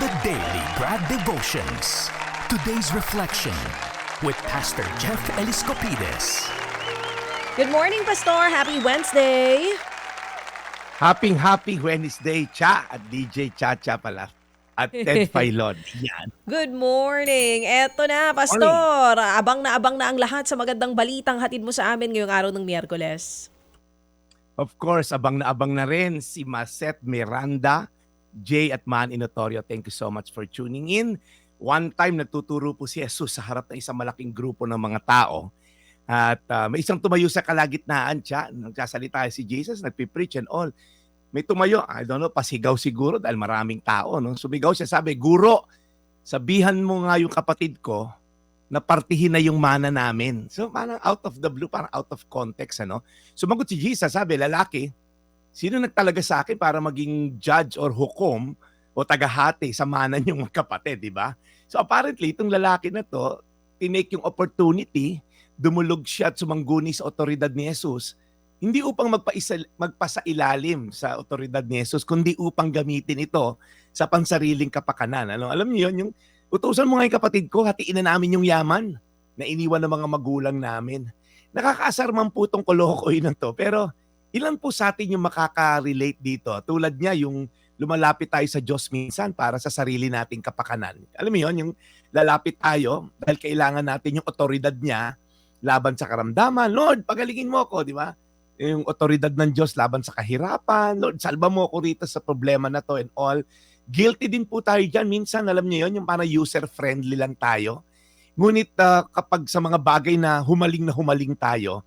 the Daily Brad Devotions. Today's reflection with Pastor Jeff Eliscopides. Good morning, Pastor. Happy Wednesday. Happy Happy Wednesday, Cha at DJ Chacha pala. At Ted Filon. Yan. Good morning. Eto na, Pastor. Abang na abang na ang lahat sa magandang balitang hatid mo sa amin ngayong araw ng Miyerkules. Of course, abang na abang na rin si Maset Miranda, Jay at Man Inotorio. Thank you so much for tuning in. One time nagtuturo po si Jesus sa harap ng isang malaking grupo ng mga tao. At uh, may isang tumayo sa kalagitnaan siya. Nagsasalita si Jesus, nagpipreach and all. May tumayo, I don't know, pasigaw siguro dahil maraming tao. No? Sumigaw siya, sabi, Guro, sabihan mo nga yung kapatid ko na partihin na yung mana namin. So parang out of the blue, parang out of context. Ano? Sumagot si Jesus, sabi, lalaki, sino nagtalaga sa akin para maging judge or hukom o tagahati sa mana niyong magkapatid, di ba? So apparently, itong lalaki na to, tinake yung opportunity, dumulog siya at sumangguni sa otoridad ni Jesus, hindi upang magpaisa, magpasailalim sa otoridad ni Jesus, kundi upang gamitin ito sa pansariling kapakanan. Ano? Alam niyo yun, yung utusan mo nga yung kapatid ko, hatiin na namin yung yaman na iniwan ng mga magulang namin. Nakakaasar man po itong kolokoy na to, pero ilan po sa atin yung makaka-relate dito? Tulad niya, yung lumalapit tayo sa Diyos minsan para sa sarili nating kapakanan. Alam mo yun, yung lalapit tayo dahil kailangan natin yung otoridad niya laban sa karamdaman. Lord, pagalingin mo ako, di ba? Yung otoridad ng Diyos laban sa kahirapan. Lord, salba mo ako rito sa problema na to and all. Guilty din po tayo dyan. Minsan, alam niyo yun, yung parang user-friendly lang tayo. Ngunit uh, kapag sa mga bagay na humaling na humaling tayo,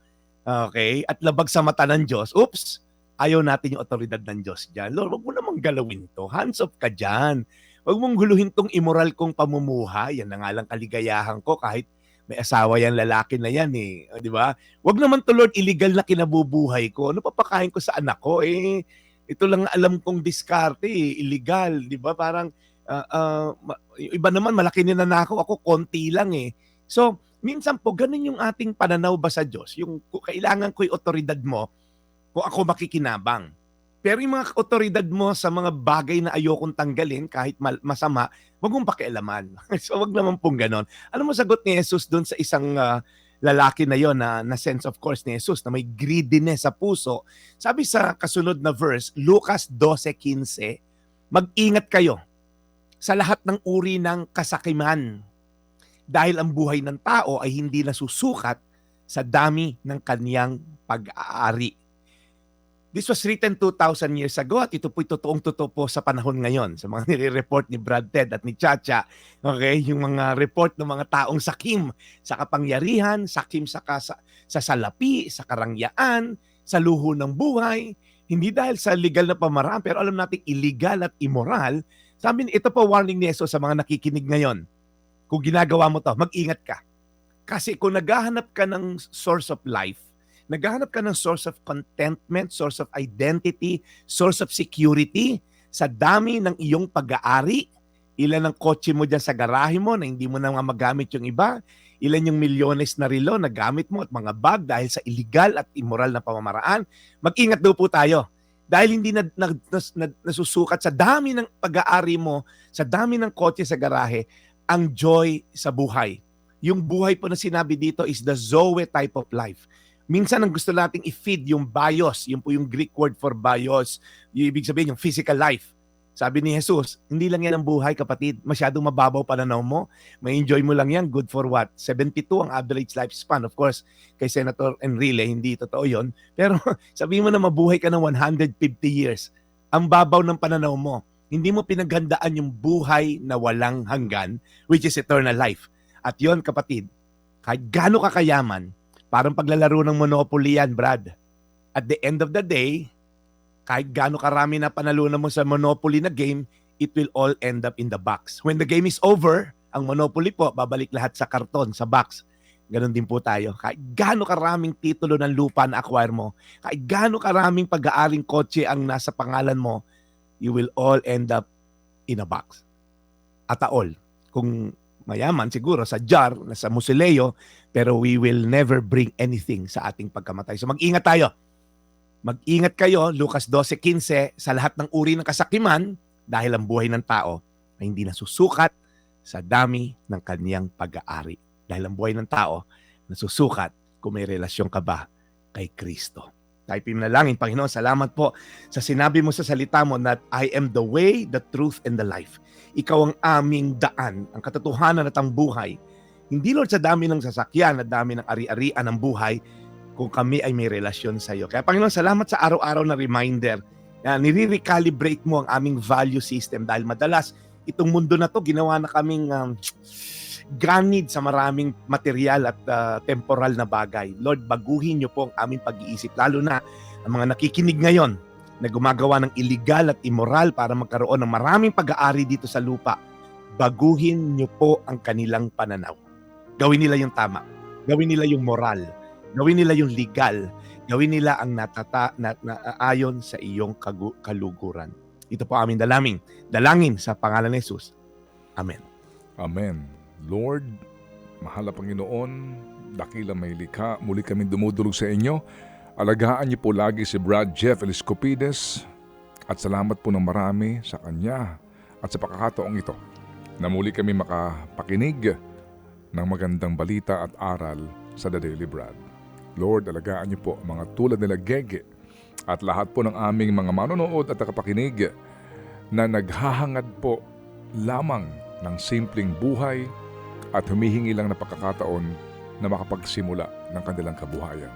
okay, at labag sa mata ng Diyos, oops, ayaw natin yung otoridad ng Diyos dyan. Lord, wag mo namang galawin to. Hands off ka dyan. Wag mong guluhin tong immoral kong pamumuhay. Yan na nga lang kaligayahan ko kahit may asawa yan, lalaki na yan eh. Di ba? Wag naman to Lord, illegal na kinabubuhay ko. Ano papakain ko sa anak ko? Eh, ito lang alam kong diskarte, eh, illegal. Di ba? Parang, uh, uh, iba naman, malaki ninanakaw ako, konti lang eh. So, minsan po, ganun yung ating pananaw ba sa Diyos? Yung kailangan ko yung otoridad mo kung ako makikinabang. Pero yung mga otoridad mo sa mga bagay na ayokong tanggalin kahit masama, wag mong pakialaman. so wag naman pong ganon. Ano mo sagot ni Jesus doon sa isang uh, lalaki na yon na, na sense of course ni Jesus na may greediness sa puso. Sabi sa kasunod na verse, Lucas 12:15, mag-ingat kayo sa lahat ng uri ng kasakiman dahil ang buhay ng tao ay hindi nasusukat sa dami ng kaniyang pag-aari. This was written 2,000 years ago at ito po'y totoong totoo po sa panahon ngayon. Sa mga nire-report ni Brad Ted at ni Chacha, okay, yung mga report ng mga taong sakim sa kapangyarihan, sakim sa, kasa, sa salapi, sa karangyaan, sa luho ng buhay, hindi dahil sa legal na pamaraan, pero alam natin illegal at immoral. Sabi ito po warning ni Jesus sa mga nakikinig ngayon. Kung ginagawa mo to, mag-ingat ka. Kasi kung naghahanap ka ng source of life, naghahanap ka ng source of contentment, source of identity, source of security sa dami ng iyong pag-aari. Ilan ang kotse mo dyan sa garahe mo na hindi mo na magamit yung iba. Ilan yung milyones na relo na gamit mo at mga bag dahil sa illegal at immoral na pamamaraan. Mag-ingat daw po tayo. Dahil hindi na, na, na, na, nasusukat sa dami ng pag-aari mo, sa dami ng kotse sa garahe, ang joy sa buhay. Yung buhay po na sinabi dito is the Zoe type of life minsan ang gusto nating i-feed yung bios, yun po yung Greek word for bios, yung ibig sabihin yung physical life. Sabi ni Jesus, hindi lang yan ang buhay kapatid, masyadong mababaw pananaw mo, may enjoy mo lang yan, good for what? 72 ang average lifespan. Of course, kay Senator Enrile, hindi totoo yon Pero sabihin mo na mabuhay ka ng 150 years, ang babaw ng pananaw mo, hindi mo pinaghandaan yung buhay na walang hanggan, which is eternal life. At yon kapatid, kahit gaano ka kayaman, Parang paglalaro ng Monopoly yan, Brad. At the end of the day, kahit gaano karami na panalunan mo sa Monopoly na game, it will all end up in the box. When the game is over, ang Monopoly po, babalik lahat sa karton, sa box. Ganon din po tayo. Kahit gaano karaming titulo ng lupa na acquire mo, kahit gaano karaming pag-aaring kotse ang nasa pangalan mo, you will all end up in a box. At all. Kung mayaman siguro sa jar, sa musileo, pero we will never bring anything sa ating pagkamatay. So mag-ingat tayo. Mag-ingat kayo, Lucas 12.15, sa lahat ng uri ng kasakiman, dahil ang buhay ng tao ay hindi nasusukat sa dami ng kaniyang pag-aari. Dahil ang buhay ng tao, nasusukat kung may relasyon ka ba kay Kristo. Tayo pinalangin, Panginoon, salamat po sa sinabi mo sa salita mo that I am the way, the truth, and the life. Ikaw ang aming daan, ang katotohanan at ang buhay. Hindi, Lord, sa dami ng sasakyan at dami ng ari-arian ng buhay, kung kami ay may relasyon sa iyo. Kaya Panginoon, salamat sa araw-araw na reminder na nire-recalibrate mo ang aming value system dahil madalas itong mundo na to ginawa na kaming um, ganid sa maraming material at uh, temporal na bagay. Lord, baguhin niyo po ang aming pag-iisip lalo na ang mga nakikinig ngayon na gumagawa ng illegal at immoral para magkaroon ng maraming pag-aari dito sa lupa. Baguhin niyo po ang kanilang pananaw. Gawin nila yung tama. Gawin nila yung moral. Gawin nila yung legal. Gawin nila ang natata, na, na, ayon sa iyong kagu- kaluguran. Ito po aming dalangin. Dalangin sa pangalan ni Jesus. Amen. Amen. Lord, mahal na Panginoon, dakila may likha, muli kami dumudulog sa inyo. Alagaan niyo po lagi si Brad Jeff Eliscopides at salamat po ng marami sa kanya at sa pakakataong ito na muli kami makapakinig ng magandang balita at aral sa The Daily Brad. Lord, alagaan niyo po mga tulad nila Gege at lahat po ng aming mga manonood at nakapakinig na naghahangad po lamang ng simpleng buhay at humihingi lang ng pagkakataon na makapagsimula ng kanilang kabuhayan.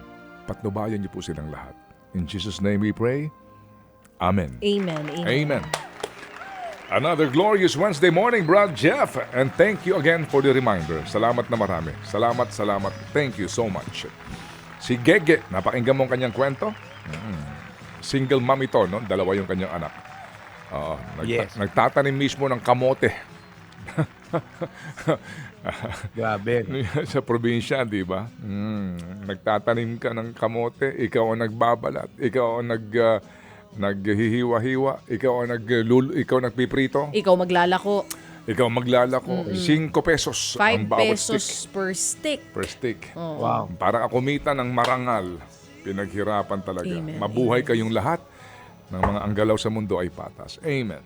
Patnubayan niyo po silang lahat. In Jesus' name we pray. Amen. Amen. Amen. Amen. Another glorious Wednesday morning, Brad Jeff. And thank you again for the reminder. Salamat na marami. Salamat, salamat. Thank you so much. Si Gege, napakinggan mo ang kanyang kwento? Mm. Single mom ito, no? Dalawa yung kanyang anak. Oo, nagta- Yes. Nagtatanim mismo ng kamote. Grabe. sa probinsya, di ba? Mm, nagtatanim ka ng kamote, ikaw ang nagbabalat, ikaw ang nag ah, naghihiwa-hiwa, ikaw ang naglul, ikaw nagpiprito, Ikaw maglalako. ikaw maglalako. 5 pesos 5 ang bawat pesos stick. per stick. Per stick. Oo. Wow. Para kumita ng marangal. Pinaghirapan talaga. Amen, Mabuhay kayong lahat ng mga anggalaw sa mundo ay patas. Amen.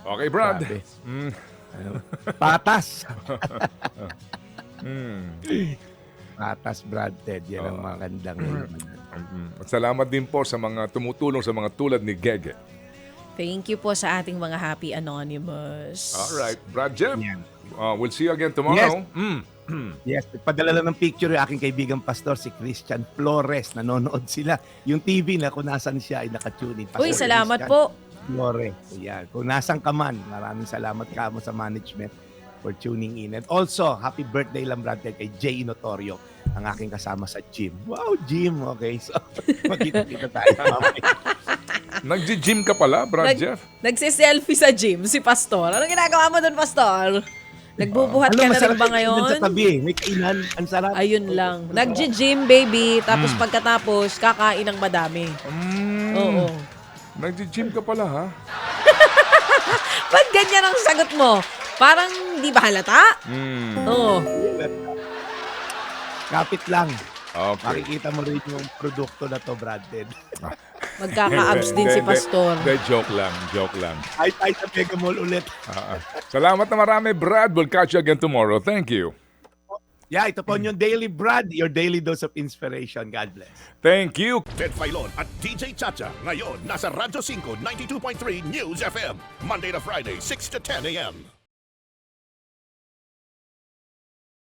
Okay, Brad. Grabe. Mm, Patas. mm. Patas, Brad Ted. Yan ang magandang Mm. At salamat din po sa mga tumutulong sa mga tulad ni Gege. Thank you po sa ating mga happy anonymous. All right, Brad. Yan. Uh, we'll see you again tomorrow. Mm. Yes, nagpadala lang ng picture yung aking kaibigang pastor, si Christian Flores. Nanonood sila. Yung TV na kung nasan siya ay nakatune in. Uy, salamat Christian po. Flores. Yan. Kung nasan ka man, maraming salamat ka mo sa management for tuning in. And also, happy birthday lang, Brad, Ted, kay Jay Notorio, ang aking kasama sa gym. Wow, gym. Okay, so magkita-kita tayo. Nag-gym ka pala, Brad Nag- Jeff? Nagsiselfie sa gym si Pastor. Ano ginagawa mo doon, Pastor? Nagbubuhat ka na rin ba ngayon? Sa tabi, may kainan. Ang sarap. Ayun lang. Nag-gym, baby. Tapos Mm. pagkatapos, kakain ng madami. Mm. Oo. Nag-gym ka pala, ha? Ba't ganyan ang sagot mo? Parang di ba halata? Mm. Oo. Kapit lang. Okay. Makikita mo rin yung produkto na to, Brad Ted. Magkaka-abs din si Pastor. hindi, joke lang, joke lang. Ay, tayo sa Mega Mall ulit. Ah, ah. Salamat na marami, Brad. We'll catch you again tomorrow. Thank you. Yeah, ito po yung Daily Brad, your daily dose of inspiration. God bless. Thank you. Ted Filon at DJ Chacha. Ngayon, nasa Radyo 5, 92.3 News FM. Monday to Friday, 6 to 10 a.m.